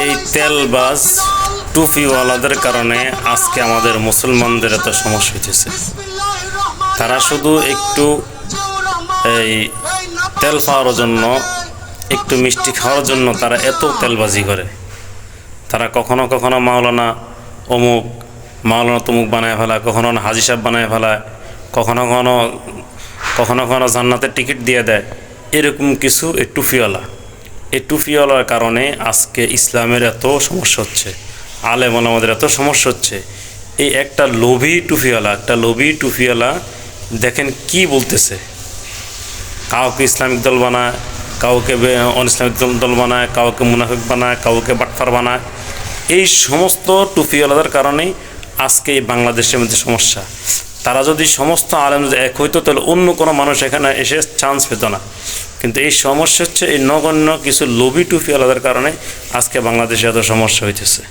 এই তেল তেলবাজ টুপিওয়ালাদের কারণে আজকে আমাদের মুসলমানদের এত সমস্যা হইতেছে। তারা শুধু একটু এই তেল পাওয়ার জন্য, একটু মিষ্টি খাওয়ার জন্য তারা এত তেলবাজি করে। তারা কখনো কখনো মাওলানা অমুক, মাওলানা তমুক বানায় ফেলায়, কখনো হাজি সাহেব বানায় ফেলায়, কখনো কখনো কখনো কখনো জান্নাতের টিকিট দিয়ে দেয়। এরকম কিছু এই টুফিওয়ালা এই টুফিওয়ালার কারণে আজকে ইসলামের এত সমস্যা হচ্ছে, আলেম আমাদের এত সমস্যা হচ্ছে। এই একটা লোভি টুফিওয়ালা, একটা লোভি টুফিওয়ালা দেখেন কি বলতেছে। কাউকে ইসলামিক দল বানায়, কাউকে অন ইসলামিক দল- বানায়, কাউকে মুনাফিক বানায়, কাউকে বাটফার বানায়। এই সমস্ত টুপিওয়ালাদের কারণেই আজকে এই বাংলাদেশের মধ্যে সমস্যা। তারা যদি সমস্ত আলেম এক হইতো, তাহলে অন্য কোনো মানুষ এখানে এসে চান্স পেত না। কিন্তু এই সমস্যা হচ্ছে এই নগণ্য কিছু লোভি টুপি আলাদার কারণে আজকে বাংলাদেশে এত সমস্যা হইতেছে।